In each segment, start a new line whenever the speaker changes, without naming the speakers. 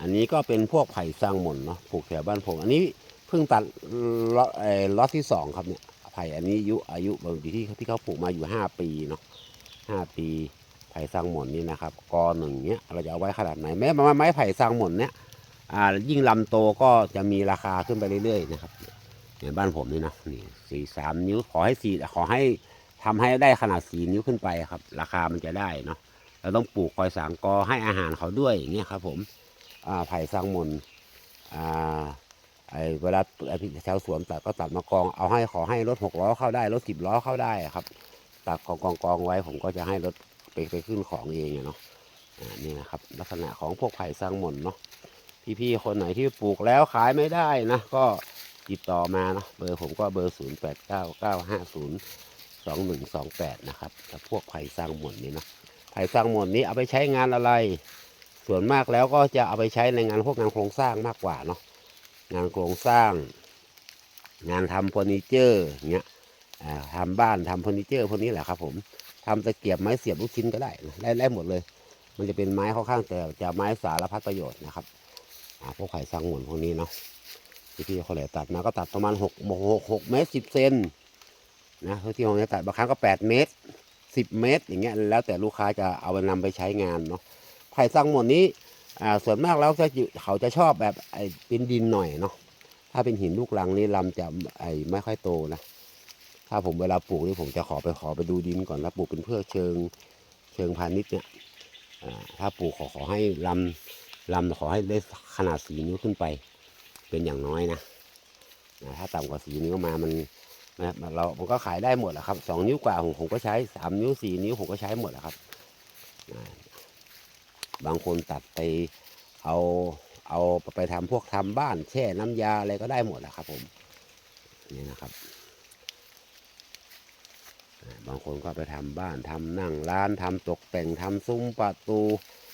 อันนี้ก็เป็นพวกไผ่สร้างหม่นเนาะปลูกแถวบ้านผม อันนี้เพิ่งตัดล็อตล็อตที่สองครับเนี่ยไผ่อันนี้อายุอายุบางทีที่ที่เขาปลูกมาอยู่ห้าปีเนาะห้าปีไผ่สร้างหม่นนี่นะครับกอหนึ่งเนี้ยเราจะเอาไว้ขนาดไหนแม้ไม้ไม้ไผ่สร้างหม่นเนี่ยอ่ายิ่งลำโตก็จะมีราคาขึ้นไปเรื่อยๆนะครับเนี่ยบ้านผมนี่นะนี่สี่สามนิ้วขอให้สี่ขอให้ทำให้ได้ขนาดสี่นิ้วขึ้นไปครับ ราคามันจะได้เนาะเราต้องปลูกคอยสางกอให้อาหารเขาด้วยอย่างเงี้ยครับผม ไผ่สร้างมนอ่าไอเวลาไอแถวสวนตัดก็ตัดมากองเอาให้ขอให้รถหกล้อเข้าได้รถสิบล้อเข้าได้ครับ ตัดกองกองกองไว้ผมก็จะให้รถไปไปขึ้นของเองเนาะอ่านี่นะครับ ลักษณะของพวกไผ่สร้างมนเนาะพี่ๆคนไหนที่ปลูกแล้วขายไม่ได้นะก็ติดต่อมาเนาะเบอร์ผมก็เบอร์ศูนย์แปดเก้าเก้าห้าศูนย์สองหนึ่งสองแปดนะครับกับพวกไผ่สร้างมนนี่นะไผ่สร้างมนนี้เอาไปใช้งานอะไร ส่วนมากแล้วก็จะเอาไปใช้ในงานพวกงานโครงสร้างมากกว่าเนาะงานโครงสร้าง งานทำเฟอร์นิเจอร์เงี้ยทำบ้านทำเฟอร์นิเจอร์พวกนี้แหละครับ ผมทำตะเกียบไม้เสียบลูกชิ้นก็ได้ได้ได้หมดเลย มันจะเป็นไม้ค่อนข้างแต่จะไม้สารพัดประโยชน์นะครับพวกไผ่สังหวนพวกนี้เนาะที่พี่คนไหนตัดมาก็ตัดประมาณหกหกหกเมตรสิบเซนนะที่ผมจะตัดบางครั้งก็แปดเมตรสิบเมตรอย่างเงี้ยแล้วแต่ลูกค้าจะเอาไปนำไปใช้งานเนาะ ผ่สังหมดนี้อ่าส่วนมากแล้วจะเขาจะชอบแบบไอ้เป็นดินหน่อยเนาะถ้าเป็นหินลูกรังนี่ลำจะไอ้ไม่ค่อยโตนะถ้าผมเวลาปลูกนี่ผมจะขอไปขอไปดูดินก่อนแล้วปลูกเป็นเพื่อเชิงเชิงพาณิชย์เนี่ยถ้าปลูกขอขอให้ลำลำขอให้ได้ขนาดสีนิ้วขึ้นไป เป็นอย่างน้อยนะนะถ้าต่ำกว่าสีนิ้วมามันนะเราผมก็ขายได้หมดแหละครับสองนิ้วกว่าผมผมก็ใช้สามนิ้วสี่นิ้วผมก็ใช้หมดแหละครับ บางคนตัดไปเอาเอาไปทำพวกทำบ้านแช่น้ำยาอะไรก็ได้หมดแหละครับ ผมนี่นะครับ บางคนก็ไปทำบ้านทำนั่งร้านทำตกแต่งทำซุ้มประตู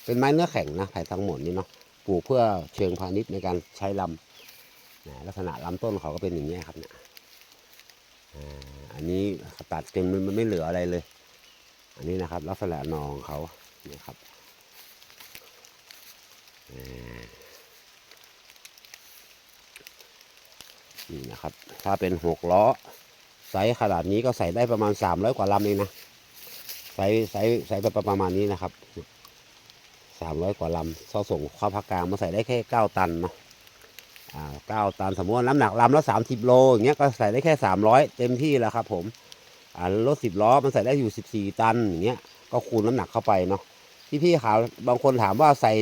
เป็นไม้เนื้อแข็งนะไผ่ทั้งหมดนี่เนาะปลูกเพื่อเชิงพาณิชย์ในการใช้ลำนะลักษณะลำต้นเขาก็เป็นอย่างนี้ครับเนี่ยอันนี้ตัดจนมันมันไม่เหลืออะไรเลย อันนี้นะครับ ลักษณะหนอของเขาเนี่ยครับ นี่นะครับ ถ้าเป็นหกล้อไซส์ขนาดนี้ก็ใส่ได้ประมาณสามร้อยกว่าลำเองนะไซส์ไซส์ไซส์แบบประมาณนี้นะครับสามร้อยกว่าลำเขาส่งเข้าภาคกลางมาใส่ได้แค่เก้าตันเนาะอ่าเก้าตันสมมติน้ำหนักลำละสามสิบโลอย่างเงี้ยก็ใส่ได้แค่สามร้อยเต็มที่แล้วครับ ผมอ่ารถสิบล้อมันใส่ได้อยู่สิบสี่ตันอย่างเงี้ยก็คูณน้ำหนักเข้าไปเนาะที่พี่ขาวบางคนถามว่าใส่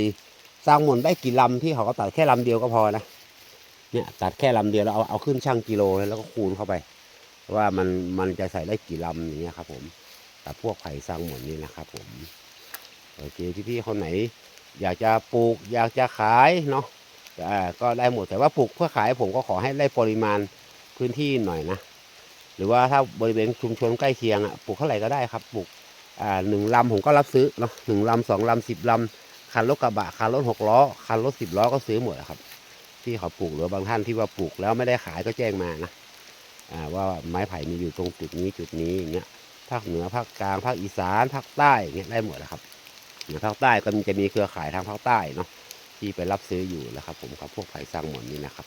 สร้างหมุนได้กี่ลำที่เขาก็ตัดแค่ลำเดียวก็พอนะเนี่ยตัดแค่ลำเดียวแล้วเอาเอาขึ้นช่างกิโลแล้วก็คูณเข้าไป ว่ามันมันจะใส่ได้กี่ลำอย่างเงี้ยครับ ผมกับพวกไผ่สร้างหมุนนี่นะครับ ผมโอเคพี่ๆคนไหน อยากจะปลูกอยากจะขายเนาะก็ได้หมดแต่ว่าปลูกเพื่อขายผมก็ขอให้ได้ปริมาณพื้นที่หน่อยนะหรือว่าถ้าบริเวณชุมชนใกล้เคียงอะปลูกเท่าไหร่ก็ได้ครับปลูกอ่าหนึ่งลำผมก็รับซื้อเนาะหนึ่งลำสองลำสิบลำ คันรถกระบะคันรถหกล้อคันรถสิบล้อก็ซื้อหมดครับ ที่เขาปลูกหรือบางท่านที่ว่าปลูกแล้วไม่ได้ขายก็แจ้งมานะว่าไม้ไผ่มีอยู่ตรงจุดนี้จุดนี้อย่างเงี้ยภาคเหนือภาคกลางภาคอีสานภาคใต้อย่างเงี้ยได้หมดนะครับเหนือภาคใต้ก็จะมีเครือข่ายทางภาคใต้เนาะที่ไปรับซื้ออยู่แล้วครับ ผมครับพวกไผ่สร้างหมดนี้นะครับ